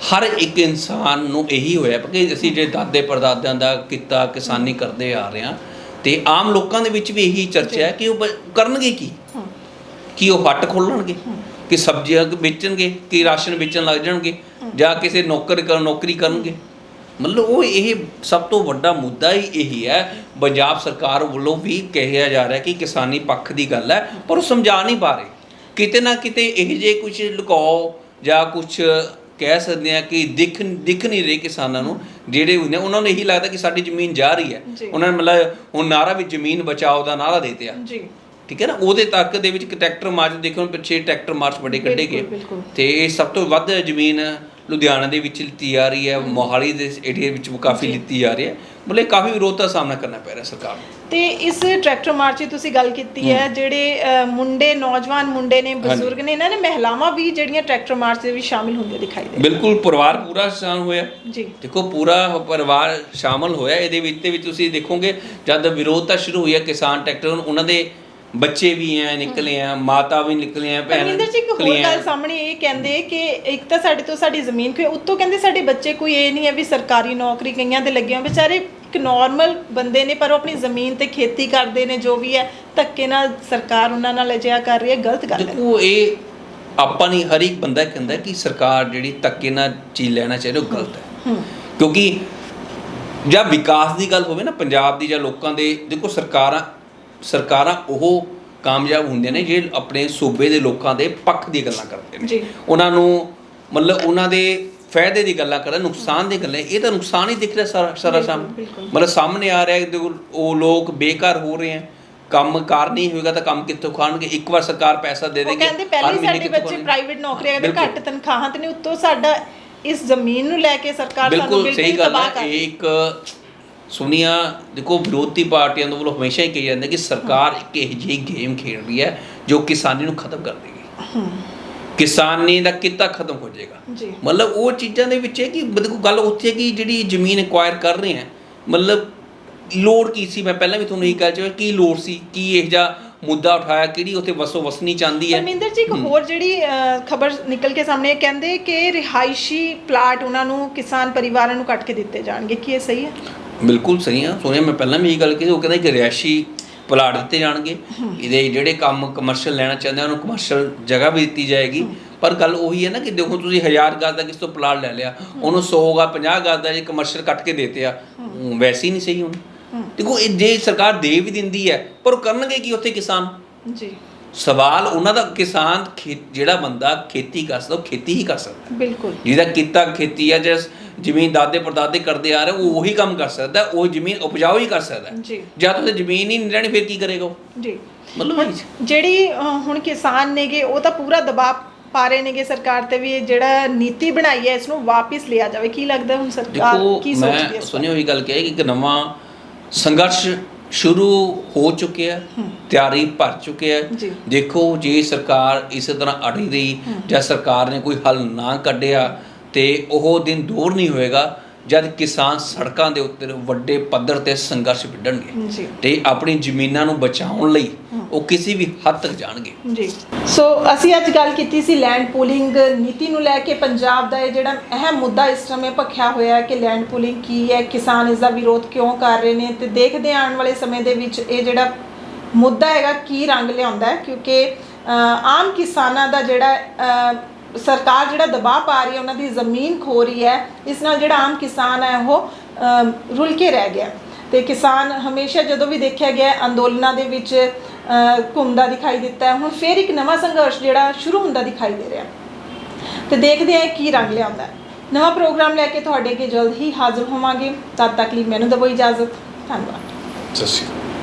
A: ਹਰ ਇੱਕ ਇਨਸਾਨ ਨੂੰ ਇਹੀ ਹੋਇਆ ਕਿ ਅਸੀਂ ਜੇ ਦਾਦੇ ਪੜਦਾਦਿਆਂ ਦਾ ਕੀਤਾ ਕਿਸਾਨੀ ਕਰਦੇ ਆ ਰਹੇ ਹਾਂ ਤੇ ਆਮ ਲੋਕਾਂ ਦੇ ਵਿੱਚ ਵੀ ਇਹੀ ਚਰਚਾ ਹੈ ਕਿ ਉਹ ਕਰਨਗੇ ਕੀ? ਕੀ ਉਹ ਹੱਟ ਖੋਲਣਗੇ? ਕਿ ਸਬਜ਼ੀਆਂ ਵੇਚਣਗੇ? ਕਿ ਰਾਸ਼ਨ ਵੇਚਣ ਲੱਗ ਜਾਣਗੇ? ਜਾਂ ਕਿਸੇ ਨੌਕਰ ਕਰ ਨੌਕਰੀ ਕਰਨਗੇ? ਮਤਲਬ ਉਹ ਇਹ ਸਭ ਤੋਂ ਵੱਡਾ ਮੁੱਦਾ ਹੀ ਇਹੀ ਹੈ। ਪੰਜਾਬ ਸਰਕਾਰ ਵੱਲੋਂ ਵੀ ਕਿਹਾ ਜਾ ਰਿਹਾ ਕਿ ਕਿਸਾਨੀ ਪੱਖ ਦੀ ਗੱਲ ਹੈ ਪਰ ਉਹ ਸਮਝਾ ਨਹੀਂ ਪਾ ਰਹੇ। ਕਿਤੇ ਨਾ ਕਿਤੇ ਇਹ ਜੇ ਕੁਝ ਲੁਕਾਓ ਜਾਂ ਕੁਝ ਕਹਿ ਸਕਦੇ ਆ ਕਿ ਦਿਖ ਦਿਖ ਨਹੀਂ ਰਹੇ ਕਿਸਾਨਾਂ ਨੂੰ ਜਿਹੜੇ ਹੁੰਦੇ ਉਹਨਾਂ ਨੂੰ ਇਹੀ ਲੱਗਦਾ ਕਿ ਸਾਡੀ ਜ਼ਮੀਨ ਜਾ ਰਹੀ ਹੈ। ਉਹਨਾਂ ਨੇ ਮਤਲਬ ਹੁਣ ਨਾਰਾ ਵੀ ਜ਼ਮੀਨ ਬਚਾਓ ਦਾ ਨਾਰਾ ਦੇਤੇ। ਆ
B: ਜੀ।
A: ਠੀਕ ਹੈ ਨਾ? ਉਹਦੇ ਤੱਕ ਦੇ ਵਿੱਚ ਟਰੈਕਟਰ ਮਾਰਚ ਦੇਖੋ ਪਿੱਛੇ ਟਰੈਕਟਰ ਮਾਰਚ ਵੱਡੇ ਕੱਢੇ ਗਏ। ਤੇ ਇਹ ਸਭ ਤੋਂ ਵੱਧ ਜ਼ਮੀਨ ਲੁਧਿਆਣਾ ਦੇ ਵਿੱਚ ਲਿੱਤੀ ਜਾ ਰਹੀ ਹੈ ਮੋਹਾਲੀ ਦੇ ਏਰੀਆ ਵਿੱਚ ਵੀ ਕਾਫੀ। ਲਿੱਤੀ ਜਾ ਰਹੀ ਹੈ। ਮਤਲਬ ਕਾਫੀ ਵਿਰੋਧ ਦਾ ਸਾਹਮਣਾ ਕਰਨਾ ਪੈ ਰਿਹਾ ਸਰਕਾਰ ਨੂੰ।
B: ਤੇ ਇਸ ਟਰੈਕਟਰ ਮਾਰਚ ਦੀ ਤੁਸੀਂ ਗੱਲ ਕੀਤੀ ਹੈ ਜਿਹੜੇ ਅ, ਮੁੰਡੇ ਨੌਜਵਾਨ ਮੁੰਡੇ ਨੇ ਬਜ਼ੁਰਗ ਨੇ ਇਹਨਾਂ ਨੇ ਮਹਿਲਾਵਾਂ ਵੀ ਜਿਹੜੀਆਂ ਟਰੈਕਟਰ ਮਾਰਚ ਦੇ ਵਿੱਚ ਸ਼ਾਮਿਲ ਹੁੰਦੇ ਦਿਖਾਈ ਦੇ
A: ਬਿਲਕੁਲ ਪਰਿਵਾਰ ਪੂਰਾ ਸ਼ਾਨ ਹੋਇਆ।
B: ਜੀ।
A: ਦੇਖੋ ਪੂਰਾ ਪਰਿਵਾਰ ਸ਼ਾਮਲ ਹੋਇਆ। ਇਹਦੇ ਵਿੱਚ ਤੇ ਵਿੱਚ ਤੁਸੀਂ ਦੇਖੋਗੇ ਜਦ ਵਿਰੋਧਤਾ ਸ਼ੁਰੂ ਹੋਈ ਹੈ ਕਿਸਾਨ ਟਰੈਕਟਰ ਉਹਨਾਂ ਦੇ ਬੱਚੇ ਵੀ ਐ ਨਿਕਲੇ ਆ ਮਾਤਾ ਵੀ ਨਿਕਲੇ ਆ ਭੈਣ
B: ਪਰਮਿੰਦਰ ਜੀ ਇੱਕ ਹੋਰ
A: ਨਿਕਲੀਆਂ।
B: ਗੱਲ ਸਾਹਮਣੇ ਇਹ ਕਹਿੰਦੇ ਕਿ ਇੱਕ ਤਾਂ ਸਾਡੇ ਤੋਂ ਸਾਡੀ ਜ਼ਮੀਨ ਕੋਈ ਉੱਤੋਂ ਕਹਿੰਦੇ ਸਾਡੇ ਬੱਚੇ ਕੋਈ ਇਹ ਨਹੀਂ ਹੈ ਵੀ ਸਰਕਾਰੀ ਨੌਕਰੀ ਕਈਆਂ ਦੇ ਲੱਗੇ ਹੋਣ। ਵਿਚਾਰੇ ਇੱਕ ਨਾਰਮਲ ਬੰਦੇ ਨੇ ਪਰ ਉਹ ਆਪਣੀ ਜ਼ਮੀਨ ਤੇ ਖੇਤੀ ਕਰਦੇ ਨੇ ਜੋ ਵੀ ਹੈ ਧੱਕੇ ਨਾਲ ਸਰਕਾਰ ਉਹਨਾਂ ਨਾਲ ਅਜਿਹਾ ਕਰ ਰਹੀ ਹੈ ਗਲਤ ਗੱਲ ਹੈ।
A: ਦੇਖੋ ਇਹ ਆਪਾਂ ਨਹੀਂ ਹਰ ਇੱਕ ਬੰਦਾ ਕਹਿੰਦਾ ਕਿ ਸਰਕਾਰ ਜਿਹੜੀ ਧੱਕੇ ਨਾਲ ਚੀਜ਼ ਲੈਣਾ ਚਾਹੀਦਾ ਉਹ ਗਲਤ ਹੈ। ਕਿਉਂਕਿ ਜਦ ਵਿਕਾਸ ਦੀ ਗੱਲ ਹੋਵੇ ਨਾ ਪੰਜਾਬ ਦੀ ਜਾਂ ਲੋਕਾਂ ਦੇ ਦੇਖੋ ਸਰਕਾਰਾਂ ਸਰਕਾਰਾਂ ਉਹ ਕਾਮਯਾਬ ਹੁੰਦੀਆਂ ਨੇ ਜੇ ਆਪਣੇ ਸੂਬੇ ਦੇ ਲੋਕਾਂ ਦੇ ਪੱਖ ਦੀ ਗੱਲਾਂ ਕਰਦੇ ਨੇ। ਉਹਨਾਂ ਨੂੰ ਮਤਲਬ ਉਹਨਾਂ ਦੇ ਫਾਇਦੇ ਦੀ ਗੱਲਾਂ ਕਰਨ ਨੁਕਸਾਨ ਦੀ ਗੱਲਾਂ ਇਹ ਤਾਂ ਨੁਕਸਾਨ ਹੀ ਦਿਖ ਰਿਹਾ ਸਾਰਾ ਸਾਰਾ ਸਾਹਮਣੇ। ਮਤਲਬ ਸਾਹਮਣੇ ਆ ਰਿਹਾ ਕਿ ਉਹ ਲੋਕ ਬੇਕਾਰ ਹੋ ਰਹੇ ਹੈ ਕੰਮ ਕਾਰ ਨਹੀਂ ਹੋਏਗਾ ਤਾਂ ਕੰਮ ਕਿੱਥੋਂ ਖਾਣਗੇ ਇੱਕ ਵਾਰ ਸਰਕਾਰ ਪੈਸਾ ਦੇ ਦੇਗੀ
B: ਕਹਿੰਦੇ ਪਹਿਲੇ ਸਾਡੇ ਬੱਚੇ ਪ੍ਰਾਈਵੇਟ ਨੌਕਰੀਆਂ
A: ਬਿਲਕੁਲ।
B: ਘੱਟ ਤਨਖਾਹਾਂ ਤੇ ਨੇ ਉੱਤੋਂ ਸਾਡਾ ਇਸ ਜ਼ਮੀਨ ਨੂੰ ਲੈ ਕੇ ਸਰਕਾਰ ਸਾਨੂੰ
A: ਬਿਲਕੁਲ ਸਹੀ ਗੱਲ ਹੈ ਇੱਕ ਸੁਨੀਆ ਦੇਖੋ ਵਿਰੋਧੀ ਪਾਰਟੀਆਂ ਦੇ ਵੱਲੋਂ ਹਮੇਸ਼ਾ ਹੀ ਕਹੀ ਜਾਂਦਾ ਕਿ ਸਰਕਾਰ ਇੱਕ ਇਹੋ ਜਿਹੀ ਗੇਮ ਖੇਡ ਰਹੀ ਹੈ ਜੋ ਕਿਸਾਨੀ ਨੂੰ ਖਤਮ ਕਰ ਦੇਗੀ। ਕਿਸਾਨੀ ਦਾ ਕਿੱਤਾ ਖਤਮ ਹੋ ਜਾਏਗਾ।
B: ਜੀ।
A: ਮਤਲਬ ਉਹ ਚੀਜ਼ਾਂ ਦੇ ਵਿੱਚ ਹੈ ਕਿ ਦੇਖੋ ਗੱਲ ਉੱਥੇ ਹੈ ਕਿ ਜਿਹੜੀ ਜ਼ਮੀਨ ਐਕਵਾਇਰ ਕਰ ਰਹੇ ਆ ਮਤਲਬ ਲੋੜ ਕੀ ਸੀ? ਮੈਂ ਪਹਿਲਾਂ ਵੀ ਤੁਹਾਨੂੰ ਇਹ ਕਹਿ ਚੁੱਕਾ ਕੀ ਲੋੜ ਸੀ ਕੀ ਇਹ ਜਿਹਾ ਮੁੱਦਾ ਉਠਾਇਆ ਕਿਹੜੀ ਉੱਥੇ ਵਸੋਂ ਵਸਣੀ ਚਾਹੁੰਦੀ ਹੈ?
B: ਪਰਮਿੰਦਰ ਜੀ ਇੱਕ ਹੋਰ ਜਿਹੜੀ ਖਬਰ ਨਿਕਲ ਕੇ ਸਾਹਮਣੇ ਕਹਿੰਦੇ ਕਿ ਰਿਹਾਇਸ਼ੀ ਪਲਾਟ ਉਹਨਾਂ ਨੂੰ ਕਿਸਾਨ ਪਰਿਵਾਰਾਂ ਨੂੰ ਕੱਟ ਕੇ ਦਿੱਤੇ ਜਾਣਗੇ। ਕੀ ਇਹ ਸਹੀ ਹੈ?
A: ਬਿਲਕੁਲ ਸਹੀ ਆ। ਸੁਣਿਆ ਮੈਂ ਪਹਿਲਾਂ ਵੀ ਇਹ ਗੱਲ ਕਹੀ, ਉਹ ਕਹਿੰਦਾ ਕਿ ਰਿਹਾਇਸ਼ੀ ਪਲਾਟ ਦਿੱਤੇ ਜਾਣਗੇ। ਇਹਦੇ ਜਿਹੜੇ ਕੰਮ ਕਮਰਸ਼ੀਅਲ ਲੈਣਾ ਚਾਹੁੰਦੇ ਆ, ਉਹਨੂੰ ਕਮਰਸ਼ੀਅਲ ਜਗ੍ਹਾ ਵੀ ਦਿੱਤੀ ਜਾਏਗੀ। ਪਰ ਗੱਲ ਉਹੀ ਹੈ ਨਾ ਕਿ ਦੇਖੋ, ਤੁਸੀਂ 1000 ਗਜ਼ ਦਾ ਕਿਸ ਤੋਂ ਪਲਾਟ ਲੈ ਲਿਆ। ਉਹਨੂੰ 100 ਗਾ 50 ਗਜ਼ ਦਾ ਜੇ ਕਮਰਸ਼ੀਅਲ ਕੱਟ ਕੇ ਦੇਤੇ ਆ ਵੈਸੇ ਹੀ ਨਹੀਂ ਸਹੀ ਹੁਣ। ਦੇਖੋ, ਇਹ ਜੇ ਸਰਕਾਰ ਦੇ ਵੀ ਦਿੰਦੀ ਹੈ, ਪਰ ਉਹ ਕਰਨਗੇ ਕੀ ਉੱਥੇ ਕਿਸਾਨ?
B: ਜੀ।
A: ਸਵਾਲ ਉਹਨਾਂ ਦਾ ਕਿਸਾਨ ਜਿਹੜਾ ਬੰਦਾ ਖੇਤੀ ਕਰ ਸਕਦਾ ਉਹ ਖੇਤੀ ਹੀ ਕਰ ਸਕਦਾ।
B: ਬਿਲਕੁਲ।
A: ਜਿਹਦਾ ਕੀਤਾ ਖੇਤੀ ਹੈ ਜਿਸ ਜ਼ਮੀਨ ਦਾਦੇ ਪੜਦਾਦੇ ਕਰਦੇ ਆ ਰਹੇ ਉਹ ਉਹੀ ਕੰਮ ਕਰ ਸਕਦਾ ਹੈ, ਉਹ ਜ਼ਮੀਨ ਉਪਜਾਊ ਹੀ ਕਰ ਸਕਦਾ। ਹੈ।
B: ਜੀ।
A: ਜਾਂ ਤਾਂ ਜ਼ਮੀਨ ਹੀ ਨਹੀਂ ਰਹਿਣੀ ਫਿਰ ਕੀ ਕਰੇਗਾ ਉਹ?
B: ਜੀ।
A: ਮਤਲਬ
B: ਜਿਹੜੀ ਅ, ਹੁਣ ਕਿਸਾਨ ਨੇਗੇ ਉਹ ਤਾਂ ਪੂਰਾ ਦਬਾਅ ਪਾ ਰਹੇ ਨੇਗੇ ਸਰਕਾਰ ਤੇ ਵੀ ਇਹ ਜਿਹੜਾ ਨੀਤੀ ਬਣਾਈ ਹੈ ਇਸ ਨੂੰ ਵਾਪਿਸ ਲਿਆ ਜਾਵੇ। ਕੀ ਲੱਗਦਾ ਹੁਣ ਸਰਕਾਰ
A: ਦੇਖੋ
B: ਕੀ ਸੋਚਦੀ ਹੈ
A: ਮੈਂ
B: ਇਸ
A: ਸੁਣੀ ਹੋਈ ਗੱਲ ਕਹੀ ਕਿ ਇੱਕ ਨਵਾਂ ਸੰਘਰਸ਼ ਸ਼ੁਰੂ ਹੋ ਚੁੱਕਿਆ ਤਿਆਰੀ ਭਰ ਚੁੱਕਿਆ। ਦੇਖੋ ਜੇ ਸਰਕਾਰ ਇਸੇ ਤਰ੍ਹਾਂ ਅੜੀ ਰਹੀ ਜਾਂ ਸਰਕਾਰ ਨੇ ਕੋਈ ਹੱਲ ਨਾ ਕੱਢਿਆ ਤੇ ਉਹ ਦਿਨ ਦੂਰ ਨਹੀਂ ਹੋਏਗਾ ਜਦ ਕਿਸਾਨ ਸੜਕਾਂ ਦੇ ਉੱਤੇ ਵੱਡੇ ਪੱਧਰ ਤੇ ਸੰਘਰਸ਼ ਵਿੱਢਣਗੇ ਤੇ ਆਪਣੀ ਜ਼ਮੀਨਾਂ ਨੂੰ ਬਚਾਉਣ ਲਈ ਉਹ ਕਿਸੇ ਵੀ ਹੱਦ ਤੱਕ ਜਾਣਗੇ।
B: ਜੀ। ਸੋ ਅਸੀਂ ਅੱਜ ਗੱਲ ਕੀਤੀ ਸੀ ਲੈਂਡ ਪੂਲਿੰਗ ਨੀਤੀ ਨੂੰ ਲੈ ਕੇ। ਪੰਜਾਬ ਦਾ ਇਹ ਜਿਹੜਾ ਅਹਿਮ ਮੁੱਦਾ ਇਸ ਸਮੇਂ ਭਖਿਆ ਹੋਇਆ ਹੈ ਕਿ ਲੈਂਡ ਪੂਲਿੰਗ ਕੀ ਹੈ ਕਿਸਾਨ ਇਸ ਦਾ ਵਿਰੋਧ ਕਿਉਂ ਕਰ ਰਹੇ ਨੇ ਤੇ ਦੇਖਦੇ ਆਉਣ ਵਾਲੇ ਸਮੇਂ ਦੇ ਵਿੱਚ ਇਹ ਜਿਹੜਾ ਮੁੱਦਾ ਹੈਗਾ ਕੀ ਰੰਗ ਲਿਆਉਂਦਾ ਹੈ? ਕਿਉਂਕਿ ਆਮ ਕਿਸਾਨਾਂ ਦਾ ਜਿਹੜਾ ਸਰਕਾਰ ਜਿਹੜਾ ਦਬਾਅ ਪਾ ਰਹੀ ਹੈ, ਉਹਨਾਂ ਦੀ ਜ਼ਮੀਨ ਖੋ ਰਹੀ ਹੈ, ਇਸ ਨਾਲ ਜਿਹੜਾ ਆਮ ਕਿਸਾਨ ਹੈ, ਉਹ ਰੁਲ ਕੇ ਰਹਿ ਗਿਆ। ਤੇ ਕਿਸਾਨ ਹਮੇਸ਼ਾ ਜਦੋਂ ਵੀ ਦੇਖਿਆ ਗਿਆ ਅੰਦੋਲਨਾਂ ਦੇ ਵਿੱਚ ਘੁੰਮਦਾ ਦਿਖਾਈ ਦਿੱਤਾ ਹੈ, ਹੁਣ ਫਿਰ ਇੱਕ ਨਵਾਂ ਸੰਘਰਸ਼ ਜਿਹੜਾ ਸ਼ੁਰੂ ਹੁੰਦਾ ਦਿਖਾਈ ਦੇ ਰਿਹਾ। ਤੇ ਦੇਖਦੇ ਹਾਂ ਕੀ ਰੰਗ ਲਿਆਉਂਦਾ ਨਵਾਂ ਪ੍ਰੋਗਰਾਮ ਲੈ ਕੇ ਤੁਹਾਡੇ ਅੱਗੇ ਜਲਦ ਹੀ ਹਾਜ਼ਰ ਹੋਵਾਂਗੇ। ਤਦ ਤੱਕ ਲਈ ਮੈਨੂੰ ਦਵੋ ਇਜਾਜ਼ਤ। ਧੰਨਵਾਦ।
A: ਸਤਿ ਸ਼੍ਰੀ ਅਕਾਲ।